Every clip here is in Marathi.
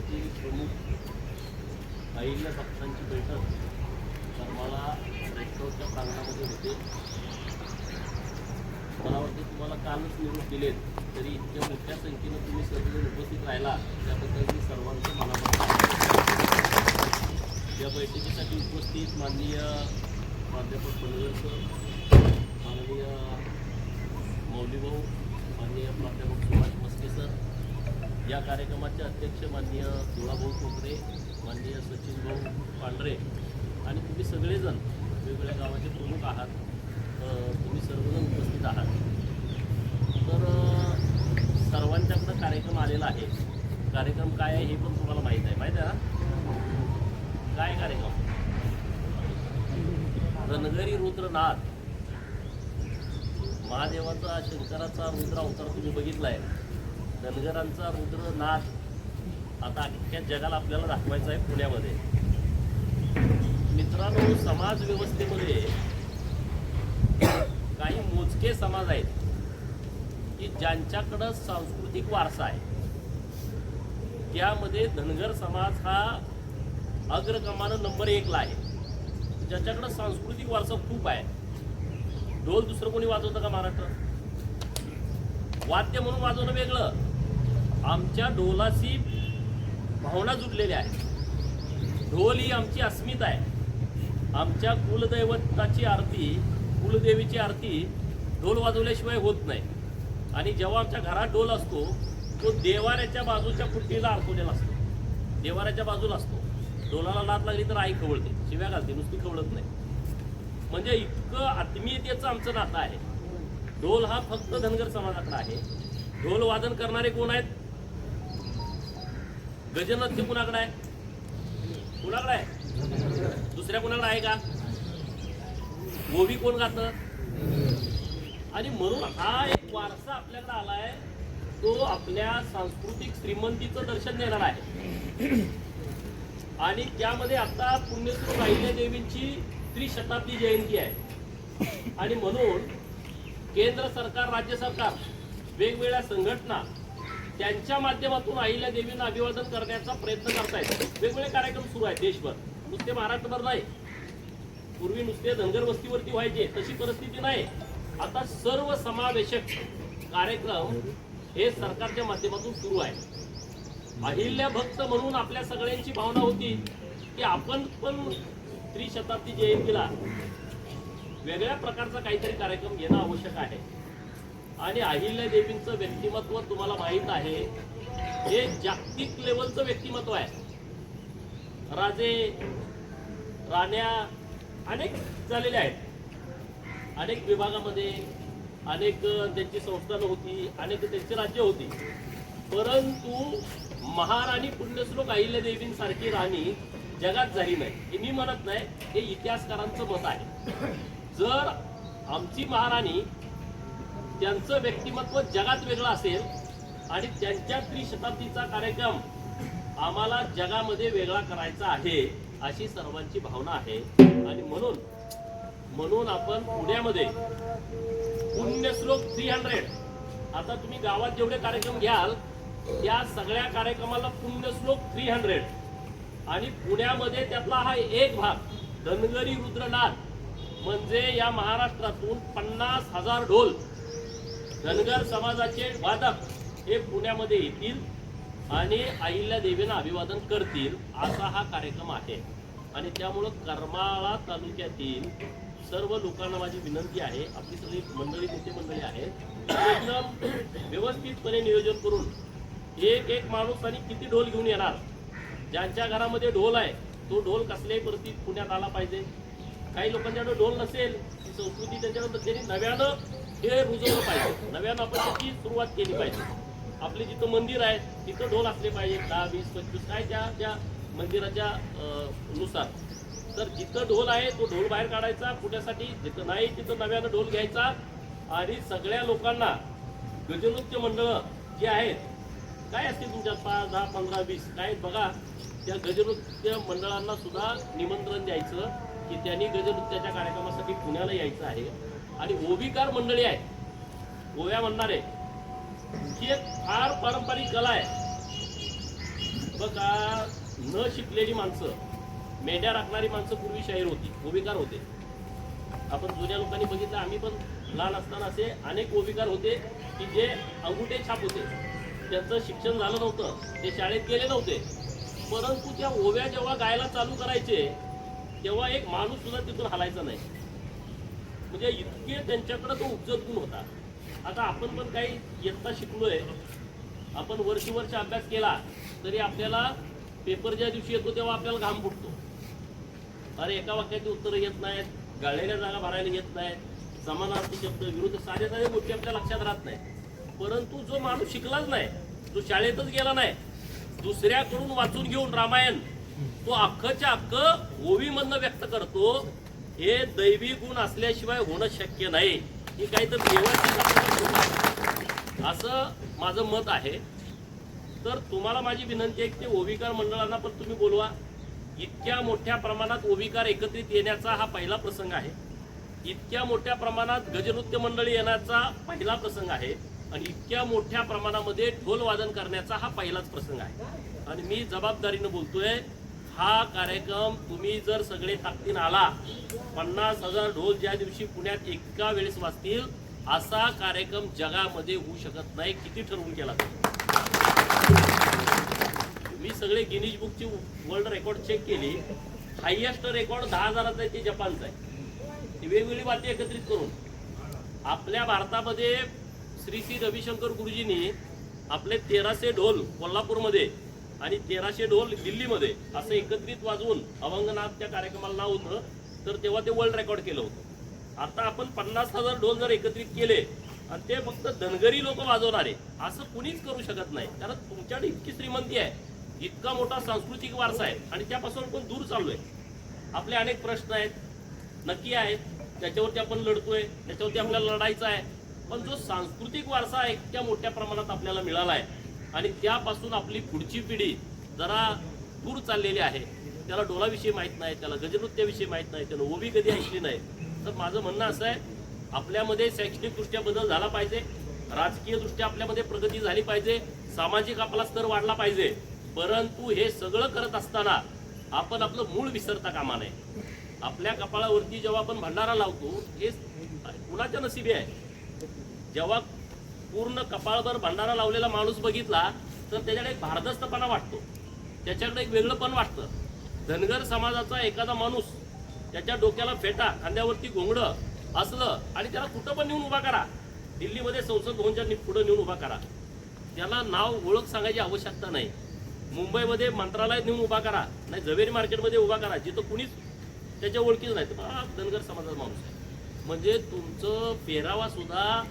तालुक्यातील प्रमुख अहिल्या भक्तांची बैठक करमाळा रेस्टॉरच्या प्रांगणामध्ये होते मला वाटतं तुम्हाला कालच निरोप दिलेत तरी इतक्या मोठ्या संख्येनं तुम्ही सर्वजण उपस्थित राहिला त्याबद्दल मी सर्वांचं मनापासून या बैठकीसाठी उपस्थित माननीय प्राध्यापक पनवेलकर माननीय मौलीभाऊ माननीय प्राध्यापक सुभाष मस्के सर या कार्यक्रमाचे अध्यक्ष माननीय दुळाभाऊ कोकरे माननीय सचिन भाऊ पांढरे आणि तुम्ही सगळेजण वेगवेगळ्या गावाचे प्रमुख आहात. तुम्ही सर्वजण उपस्थित आहात. तर सर्वांच्याकडं कार्यक्रम आलेला आहे. कार्यक्रम काय आहे हे पण तुम्हाला माहीत आहे. माहीत आहे ना? काय कार्यक्रम? रणगरी रुद्रनाथ. महादेवाचा शंकराचा रुद्र अवतार तुम्ही बघितलाय. धनगरांचा रुद्र नाद आता अख्ख्या जगाला आपल्याला दाखवायचा आहे पुण्यामध्ये. मित्रांनो समाज व्यवस्थेमध्ये काही मोजके समाज आहेत की ज्यांच्याकडं सांस्कृतिक वारसा आहे. त्यामध्ये धनगर समाज हा अग्रक्रमानं नंबर एकला आहे. ज्याच्याकडं सांस्कृतिक वारसा खूप आहे. ढोल दुसरं कोणी वाजवतं का महाराष्ट्र वाद्य म्हणून वाजवणं वेगळं. आमच्या ढोलाशी भावना जुडलेल्या आहेत ढोल ही आमची अस्मिता आहे. आमच्या कुलदैवताची आरती कुलदेवीची आरती ढोल वाजवल्याशिवाय होत नाही. आणि जेव्हा आमच्या घरात ढोल असतो तो देवाऱ्याच्या बाजूच्या कुटीला अडकवलेला असतो. देवाऱ्याच्या बाजूला असतो. ढोलाला लात लागली तर आई खवळते शिव्या घालते नुसती खवळत नाही. म्हणजे इतकं आत्मीयतेचं आमचं नातं आहे. ढोल हा फक्त धनगर समाजाकडे आहे. ढोल वादन करणारे कोण आहेत? गजनत्य कुणाकडे आहे? कुणाकडे आहे? दुसऱ्या कुणाकडे आहे का? गोबी कोण गात? आणि म्हणून हा एक वारसा आपल्याकडे आलाय तो आपल्या सांस्कृतिक श्रीमंतीचं दर्शन देणार आहे. आणि त्यामध्ये आता पुण्यश्री राहिल्या देवींची त्रिशताब्दी जयंती आहे. आणि म्हणून केंद्र सरकार राज्य सरकार वेगवेगळ्या संघटना त्यांच्या माध्यमातून अहिल्या देवींना अभिवादन करण्याचा प्रयत्न करतायत. वेगवेगळे कार्यक्रम सुरू आहेत देशभर. नुसते महाराष्ट्रभर नाही. पूर्वी नुसते धनगर वस्तीवरती व्हायचे तशी परिस्थिती नाही. आता सर्व समावेशक कार्यक्रम हे सरकारच्या माध्यमातून सुरू आहे अहिल्या भक्त म्हणून आपल्या सगळ्यांची भावना होती की आपण पण त्रिशताब्दी जयंतीला वेगळ्या प्रकारचा काहीतरी कार्यक्रम घेणं आवश्यक आहे. आणि अहिल्या देवींचं व्यक्तिमत्व तुम्हाला माहीत आहे. हे जागतिक लेवलचं व्यक्तिमत्व आहे. राजे राण्या अनेक झालेले आहेत. अनेक विभागामध्ये अनेक त्यांची संस्थानं होती अनेक त्यांची राज्य होती. परंतु महाराणी पुण्यश्लोक अहिल्या देवींसारखी राणी जगात झाली नाही. हे मी म्हणत नाही हे इतिहासकारांचं मत आहे. जर आमची महाराणी त्यांचं व्यक्तिमत्व जगात वेगळं असेल आणि त्यांच्या त्रिशताब्दीचा कार्यक्रम आम्हाला जगामध्ये वेगळा करायचा आहे अशी सर्वांची भावना आहे. आणि म्हणून म्हणून आपण पुण्यामध्ये पुण्यश्लोक थ्री हंड्रेड आता तुम्ही गावात जेवढे कार्यक्रम घ्याल त्या सगळ्या कार्यक्रमाला पुण्यश्लोक थ्री हंड्रेड आणि पुण्यामध्ये त्यातला हा एक भाग धनगरी रुद्रनाथ म्हणजे या महाराष्ट्रातून पन्नास हजार ढोल धनगर समाजाचे वादक हे पुण्यामध्ये येतील आणि अहिल्या देवींना अभिवादन करतील असा हा कार्यक्रम आहे. आणि त्यामुळं करमाळा तालुक्यातील सर्व लोकांना माझी विनंती आहे आपली सगळी मंडळी नेते मंडळी आहेत एकदम व्यवस्थितपणे नियोजन करून एक एक माणूस आणि किती ढोल घेऊन येणार? ज्यांच्या घरामध्ये ढोल आहे तो ढोल कसल्याही परिस्थितीत पुण्यात आला पाहिजे. काही लोकांच्याकडे ढोल नसेल ती संस्कृती त्यांच्याकडे त्यांनी नव्यानं हे रुजवलं पाहिजे. नव्यानं आपण त्याची सुरुवात केली पाहिजे. आपले जिथं मंदिर आहे तिथं ढोल असले पाहिजे दहा वीस पंचवीस काय त्या त्या मंदिराच्या नुसार. तर जिथं ढोल आहे तो ढोल बाहेर काढायचा पुण्यासाठी जिथं नाही तिथं नव्यानं ढोल घ्यायचा. आणि सगळ्या लोकांना गजनृत्य मंडळं जे आहेत काय असतील तुमच्या पाच दहा पंधरा वीस काय बघा. त्या गजनृत्य मंडळांना सुद्धा निमंत्रण द्यायचं की त्यांनी गजनृत्याच्या कार्यक्रमासाठी पुण्याला यायचं आहे. आणि ओविकार मंडळी आहे ओव्या म्हणणारे ही एक फार पारंपरिक कला आहे. बघा न शिकलेली माणसं मेंढ्या राखणारी माणसं पूर्वी शाहीर होती ओबीकार होते. आपण जुन्या लोकांनी बघितलं आम्ही पण लहान असताना असे अनेक ओबीकार होते की जे अंगुठे छाप होते. त्यांचं शिक्षण झालं नव्हतं ते शाळेत गेले नव्हते. परंतु त्या ओव्या जेव्हा गायला चालू करायचे तेव्हा एक माणूस सुद्धा तिथून हलायचा नाही. म्हणजे इतके त्यांच्याकडे तो उपजत गुण होता. आता आपण पण काही इयत्ता शिकलोय. आपण वर्ष वर्ष अभ्यास केला तरी आपल्याला पेपर ज्या दिवशी येतो तेव्हा आपल्याला घाम फुटतो. अरे एका वाक्याची उत्तरं येत नाहीत गाळलेल्या जागा भरायला येत नाहीत. समानार्थी शब्द विरुद्ध साध्या साध्या गोष्टी आपल्या लक्षात राहत नाही परंतु जो माणूस शिकलाच नाही जो शाळेतच गेला नाही दुसऱ्याकडून वाचून घेऊन रामायण तो अख्खच्या अख्ख ओवीमधनं व्यक्त करतो हे दैवी गुण असल्याशिवाय होणं शक्य नाही. ही काहीतरी देवाची असं माझं मत आहे. तर तुम्हाला माझी विनंती आहे की ते ओविकार मंडळांना पण तुम्ही बोलवा. इतक्या मोठ्या प्रमाणात ओविकार एकत्रित येण्याचा हा पहिला प्रसंग आहे. इतक्या मोठ्या प्रमाणात गजनृत्य मंडळी येण्याचा पहिला प्रसंग आहे. आणि इतक्या मोठ्या प्रमाणामध्ये ढोल वादन करण्याचा हा पहिलाच प्रसंग आहे. आणि मी जबाबदारीनं बोलतोय हा कार्यक्रम तुम्ही जर सगळे ताकदीन आला पन्नास हजार ढोल ज्या दिवशी पुण्यात एका वेळेस वाचतील असा कार्यक्रम जगामध्ये होऊ शकत नाही किती ठरवून केला तुम्ही? मी सगळे गिनीज बुकची वर्ल्ड रेकॉर्ड चेक केली हायएस्ट रेकॉर्ड दहा हजाराचा आहे ते जपानचा आहे. ती वेगवेगळी बातमी एकत्रित करून. आपल्या भारतामध्ये श्री श्री रविशंकर गुरुजींनी आपले तेराशे ढोल कोल्हापूरमध्ये आणि तेराशे ढोल दिल्लीमध्ये असं एकत्रित वाजवून अवंगनाथ त्या कार्यक्रमाला नाव होतं तर तेव्हा ते वर्ल्ड रेकॉर्ड केलं होतं. आता आपण पन्नास हजार ढोल जर एकत्रित केले आणि ते फक्त धनगरी लोक वाजवणारे असं कुणीच करू शकत नाही. कारण तुमच्याकडे इतकी श्रीमंती आहे इतका मोठा सांस्कृतिक वारसा आहे आणि त्यापासून आपण दूर चाललोय आपले अनेक प्रश्न आहेत नक्की आहेत त्याच्यावरती आपण लढतोय त्याच्यावरती आपल्याला लढायचं आहे. पण जो सांस्कृतिक वारसा इतक्या मोठ्या प्रमाणात आपल्याला मिळाला आहे आणि त्यापासून आपली पुढची पिढी जरा दूर चाललेली आहे. त्याला डोलाविषयी माहीत नाही त्याला गजनृत्याविषयी माहीत नाही त्यानं ओबी कधी ऐकली नाही. तर माझं म्हणणं असं आहे आपल्यामध्ये शैक्षणिकदृष्ट्या बदल झाला पाहिजे राजकीयदृष्ट्या आपल्यामध्ये प्रगती झाली पाहिजे सामाजिक आपला स्तर वाढला पाहिजे. परंतु हे सगळं करत असताना आपण आपलं मूळ विसरता कामा नये. आपल्या कपाळावरती जेव्हा आपण भंडारा लावतो हे कुणाच्या नशिबी आहे? जेव्हा पूर्ण कपाळभर भंडारा लावलेला माणूस बघितला तर त्याच्याकडे एक भारदस्तपणा वाटतो. त्याच्याकडे एक वेगळंपण वाटतं. धनगर समाजाचा एखादा माणूस त्याच्या डोक्याला फेटा खांद्यावरती घोंगडं असलं आणि त्याला कुठं पण नेऊन उभा करा. दिल्लीमध्ये संसद भवनच्या पुढं नेऊन उभा करा. त्याला नाव ओळख सांगायची आवश्यकता नाही. मुंबईमध्ये मंत्रालयात नेऊन उभा करा. नाही झवेरी मार्केटमध्ये उभा करा. जिथं कुणीच त्याच्या ओळखीच नाही. तर धनगर समाजाचा माणूस आहे. म्हणजे तुमचं पेरावा सुद्धा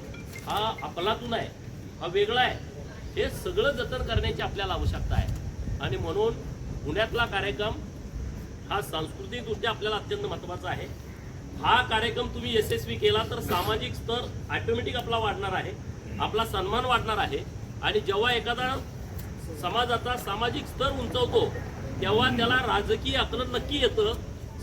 हा आपलातून आहे हा वेगळा आहे. हे सगळं जतन करण्याची आपल्याला आवश्यकता आहे. आणि म्हणून पुण्यातला कार्यक्रम हा सांस्कृतिकदृष्ट्या आपल्याला अत्यंत महत्त्वाचा आहे. हा कार्यक्रम तुम्ही यशस्वी केला तर सामाजिक स्तर ऑटोमॅटिक आपला वाढणार आहे आपला सन्मान वाढणार आहे. आणि जेव्हा एखादा समाजाचा सामाजिक स्तर उंचवतो तेव्हा त्याला राजकीय आकलन नक्की येतं.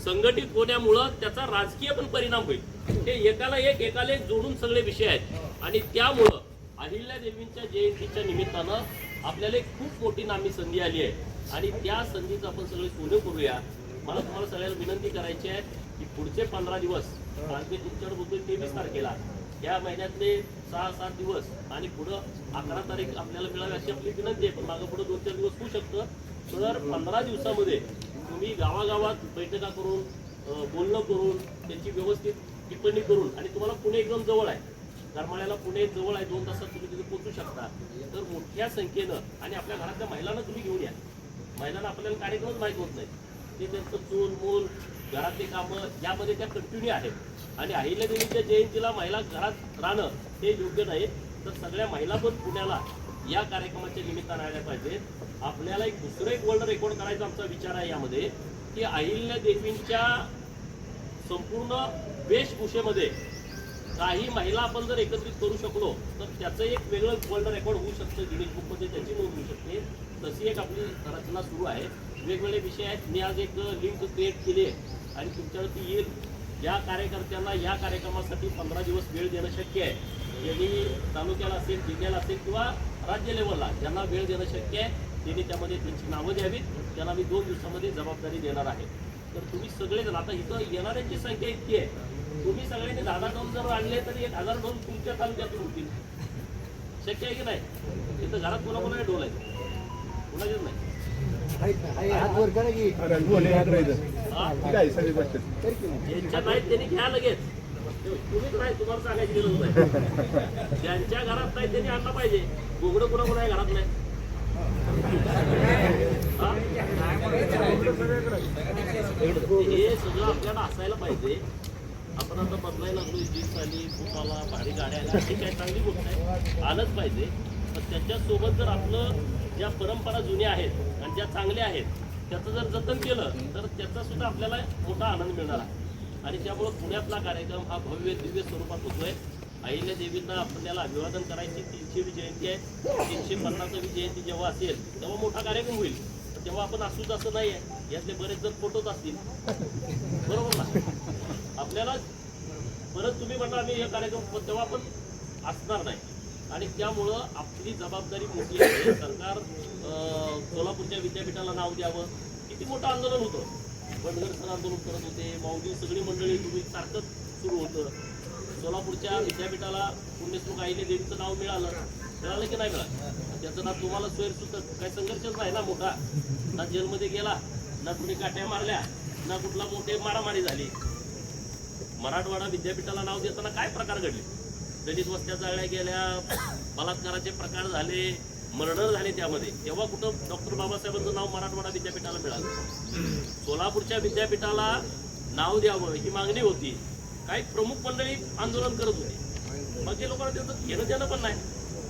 संघटित होण्यामुळं त्याचा राजकीय पण परिणाम होईल. हे एकाला एक एकाला एक जोडून सगळे विषय आहेत. आणि त्यामुळं अहिल्या देवींच्या जयंतीच्या निमित्तानं आपल्याला एक खूप मोठी नामी संधी आली आहे. आणि त्या संधीचं आपण सगळे सोनं करूया. मला तुम्हाला सगळ्यांना विनंती करायची आहे की पुढचे पंधरा दिवस आज मी तुमच्याकडे बोलतोय तेवीस तारखेला या महिन्यातले सहा सात दिवस आणि पुढं अकरा तारीख आपल्याला मिळावी अशी आपली विनंती आहे. पण मागं पुढं दोन चार दिवस होऊ शकतं. तर पंधरा दिवसामध्ये तुम्ही गावागावात बैठका करून बोलणं करून त्याची व्यवस्थित टिप्पणी करून आणि तुम्हाला पुणे एकदम जवळ आहे. करमाळ्याला पुणे जवळ आहे दोन तासात तुम्ही तिथे पोहोचू शकता. तर मोठ्या संख्येनं आणि आपल्या घरातल्या महिलांना तुम्ही घेऊन या. महिलांना आपल्याला कार्यक्रमच माहीत होत नाही. ते त्यांचं चूल मूल घरातली कामं यामध्ये त्या कंटिन्यू आहेत. आणि अहिल्यादेवीच्या जयंतीला महिला घरात राहणं हे योग्य नाही. तर सगळ्या महिला पण पुण्याला या कार्यक्रमाच्या निमित्तानं आल्या पाहिजेत. आपल्याला एक दुसरं एक वर्ल्ड रेकॉर्ड करायचा आमचा विचार आहे यामध्ये की अहिल्या देवींच्या संपूर्ण वेशभूषेमध्ये काही महिला आपण जर एकत्रित करू शकलो तर त्याचं एक वेगळं वर्ल्ड रेकॉर्ड होऊ शकतं. गिनीज बुकमध्ये त्याची नोंद होऊ शकते. तशी एक आपली रचना सुरू आहे. वेगवेगळे विषय आहेत. मी आज एक लिंक क्रिएट केली आहे. आणि तुमच्यावरती येईल. या कार्यकर्त्यांना या कार्यक्रमासाठी पंधरा दिवस वेळ देणं शक्य आहे. ज्यांनी तालुक्याला असेल जिल्ह्याला असेल किंवा राज्य लेवलला ज्यांना वेळ देणं शक्य आहे त्यांनी त्यामध्ये त्यांची नावं द्यावीत. त्यांना मी दोन दिवसामध्ये जबाबदारी देणार आहे. तर तुम्ही सगळेजण आता इथं येणाऱ्यांची संख्या इतकी आहे. तुम्ही सगळ्यांनी दहा दहा डोन जर आणले तर एक हजार डोन तुमच्या तालुक्यातून होतील. शक्य आहे की नाही? इथं घरात कोणा कोणा डोल आहे कोणाचेच नाही? हा? ज्यांच्या नाहीत त्यांनी घ्या लगेच. तुम्हीच नाही तुम्हाला सांगायची गरज नाही. ज्यांच्या घरात नाही त्यांनी आणलं पाहिजे. घुगडं कुणा कुणा घरात नाही हा? हे सगळं आपल्याला असायला पाहिजे. आपण आता बदलायला लागलो जीन्स आली खूप भारी गाड्या आल्या ठीक आहे चांगली गोष्ट आहे आलंच पाहिजे. पण त्याच्यासोबत जर आपलं ज्या परंपरा जुन्या आहेत आणि ज्या चांगल्या आहेत त्याचं जर जतन केलं तर त्याचा सुद्धा आपल्याला मोठा आनंद मिळणार आहे. आणि त्यामुळं पुण्यातला कार्यक्रम हा भव्य दिव्य स्वरूपात होतोय. अहिल्या देवींना आपल्याला अभिवादन करायची. तीनशेवी जयंती आहे. तीनशे पन्नासावी जयंती जेव्हा असेल तेव्हा मोठा कार्यक्रम होईल. तेव्हा आपण असूच असं नाही आहे यातले बरेच जण फोटोच असतील. बरोबर ना? आपल्याला परत तुम्ही म्हणता आम्ही हे कार्यक्रम तेव्हा आपण असणार नाही. आणि त्यामुळं आपली जबाबदारी मोठी आहे. सरकार सोलापूरच्या विद्यापीठाला नाव द्यावं. किती मोठं आंदोलन होतं. बंडगर सर आंदोलन करत होते. माऊली सगळी मंडळी तुम्ही सारखंच सुरू होतं. सोलापूरच्या विद्यापीठाला पुण्यश्लोक आईने देवीचं नाव मिळालं. मिळालं की नाही मिळालं? त्याचं नाव तुम्हाला स्वैर सुद्धा काही संघर्षच नाही ना मोठा? ना जेलमध्ये गेला ना कुणी काट्या मारल्या ना कुठला मोठे मारामारी झाली. मराठवाडा विद्यापीठाला नाव देताना काय प्रकार घडले? दलित वस्त्या जाळल्या गेल्या बलात्काराचे प्रकार झाले मर्डर झाले त्यामध्ये. तेव्हा कुठं डॉक्टर बाबासाहेबांचं नाव मराठवाडा विद्यापीठाला मिळालं? सोलापूरच्या विद्यापीठाला नाव द्यावं ही मागणी होती. काही प्रमुख मंडळी आंदोलन करत होते. बाकी लोकांना त्याचं घेणं देणं पण नाही.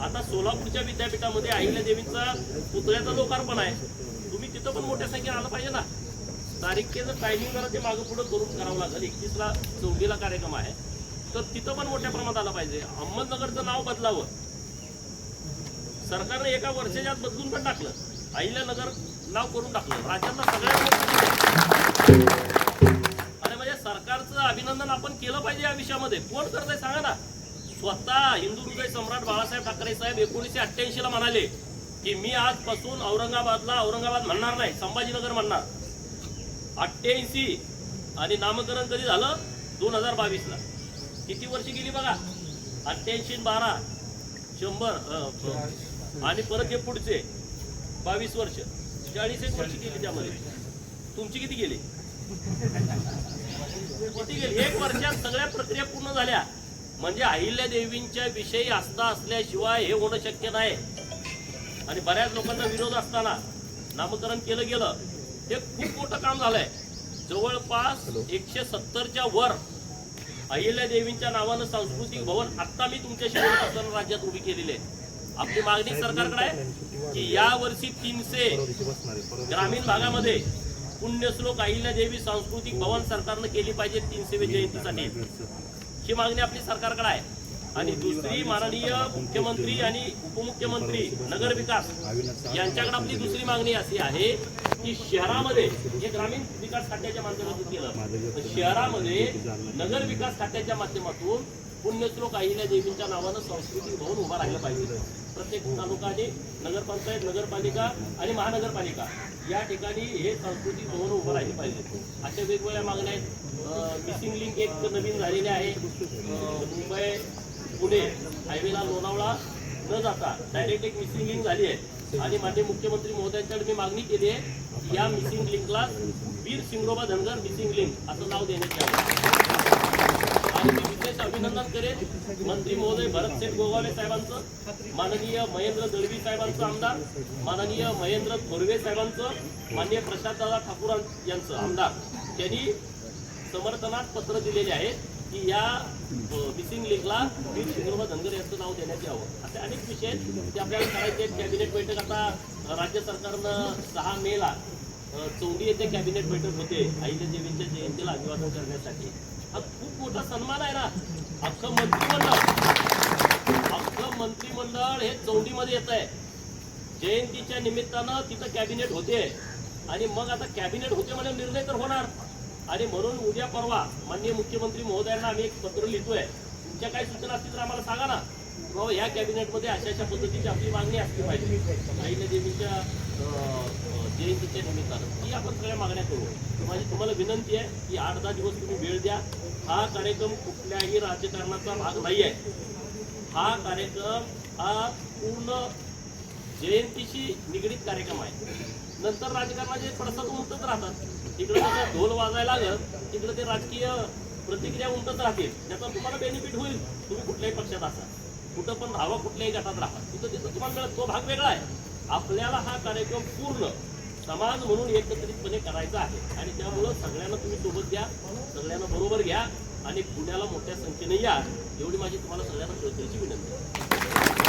आता सोलापूरच्या विद्यापीठामध्ये अहिल्या देवीचा पुतळ्याचं लोकार्पण आहे. तुम्ही तिथं पण मोठ्या संख्येने आलं पाहिजे ना? तारीखेचं टायमिंग जरा ते मागं पुढं करून करावं लागेल. एकतीसला चौथीला कार्यक्रम आहे. तर तिथं पण मोठ्या प्रमाणात आलं पाहिजे. अहमदनगरचं नाव बदलावं. सरकारने एका वर्षाच्या आत बदलून पण टाकलं. अहिल्यानगर नाव करून टाकलं. राज्यातला सगळ्यात अरे आणि म्हणजे सरकारचं अभिनंदन आपण केलं पाहिजे या विषयामध्ये. कोण करत सांगा ना? स्वतः हिंदू हृदय सम्राट बाळासाहेब ठाकरे साहेब एकोणीसशे अठ्ठ्याऐंशी ला म्हणाले की मी आजपासून औरंगाबादला औरंगाबाद म्हणणार नाही संभाजीनगर म्हणणार. अठ्ठ्याऐंशी आणि नामकरण कधी झालं? दोन हजार बावीस ला. किती वर्ष गेली बघा? अठ्ठ्याऐंशी बारा. शंभर आणि परत हे पुढचे. बावीस वर्ष. चाळीस एक वर्ष गेली त्यामध्ये. तुमची किती गेली? किती गेली? एक वर्षात सगळ्या प्रक्रिया पूर्ण झाल्या. म्हणजे अहिल्या देवींच्या विषयी आस्था असल्याशिवाय हे होणं शक्य नाही. आणि बऱ्याच लोकांचा विरोध असताना नामकरण केलं गेलं हे खूप मोठं काम झालंय. जवळपास एकशे सत्तरच्या वर अहिल्या देवींच्या नावानं सांस्कृतिक भवन आत्ता मी तुमच्याशी बोलत असताना राज्यात उभी केलेली आहे. आपली मागणी सरकारकडे आहे की या वर्षी तीनशे ग्रामीण भागामध्ये पुण्यश्लोक अहिल्या देवी सांस्कृतिक भवन सरकारनं केली पाहिजे तीनशे जयंतीसाठी. ही मागणी आपली सरकारकडे आहे. आणि दुसरी माननीय मुख्यमंत्री आणि उपमुख्यमंत्री नगर विकास यांच्याकडे आपली दुसरी मागणी अशी आहे की शहरामध्ये हे ग्रामीण विकास खात्याच्या माध्यमातून केलं. शहरामध्ये नगर विकास खात्याच्या माध्यमातून पुण्यश्लोक अहिल्या देवींच्या नावानं सांस्कृतिक भवन उभा राहिलं पाहिजे. प्रत्येक तालुकाने नगरपंचायत नगरपालिका आणि महानगरपालिका या ठिकाणी हे सांस्कृतिक भवन उभं राहिले पाहिजे. अशा वेगवेगळ्या मागण्या आहेत. मिसिंग लिंक एक नवीन झालेली आहे. मुंबई पुणे हायवेला लोणावळा न जाता डायरेक्ट एक मिसिंग लिंक झाली आहे. आणि माननीय मुख्यमंत्री महोदयांच्याकडे मी मागणी केली आहे. या मिसिंग लिंकला वीर सिंगरोबा धनगर मिसिंग लिंक असं नाव देण्यात यावं अभिनंदन करेन. मंत्री महोदय भरतसेठ गोगावले साहेबांचं. माननीय महेंद्र दळवी साहेबांचं आमदार. माननीय महेंद्र थोरवे साहेबांचं. माननीय प्रसाददादा ठाकूर यांचं आमदार. त्यांनी समर्थनात पत्र दिलेले आहे की या मिसिंग लिंकला वीर शिंगरोबा धनगर यांचं नाव देण्यात यावं. असे अनेक विषय आहेत ते आपल्याला करायचे आहेत. कॅबिनेट बैठक आता राज्य सरकारनं सहा मेला अ, चौंडी येथे कॅबिनेट बैठक होते. आईच्या देवींच्या जयंतीला अभिवादन करण्यासाठी. हा खूप मोठा सन्मान आहे ना. अख्खं मंत्रिमंडळ. अख्खं मंत्रिमंडळ हे चौंडीमध्ये येत आहे. जयंतीच्या निमित्तानं तिथं कॅबिनेट होते. आणि मग आता कॅबिनेट होते म्हणजे निर्णय तर होणार. आणि म्हणून उद्या परवा माननीय मुख्यमंत्री महोदयांना आम्ही एक पत्र लिहितोय. तुमच्या काही सूचना असतील तर आम्हाला सांगा ना. बाबा ह्या कॅबिनेटमध्ये अशा अशा पद्धतीची आपली मागणी असली पाहिजे. अहिल्या देवीच्या जयंतीच्या निमित्तानं. ती आपण सगळ्या मागण्या करू. माझी तुम्हाला विनंती आहे की आठ दहा दिवस तुम्ही वेळ द्या. हा कार्यक्रम कुठल्याही राजकारणाचा भाग नाही आहे. हा कार्यक्रम हा पूर्ण जयंतीशी निगडीत कार्यक्रम आहे. नंतर राजकारणाचे पडसाद उमटत राहतात. तिकडे जसं ढोल वाजायला लागलं तिकडे ते राजकीय प्रतिक्रिया उमटत राहतील. त्याचा तुम्हाला बेनिफिट होईल. तुम्ही कुठल्याही पक्षात असा कुठं पण राहावं कुठल्याही गटात राहा तिथं तिथं तुम्हाला मिळत तो भाग वेगळा आहे. आपल्याला हा कार्यक्रम पूर्ण समाज म्हणून एकत्रितपणे करायचं आहे. आणि त्यामुळं सगळ्यांना तुम्ही सोबत घ्या सगळ्यांना बरोबर घ्या आणि पुण्याला मोठ्या संख्येने या एवढी माझी तुम्हाला सगळ्यांना कळकळीची विनंती आहे.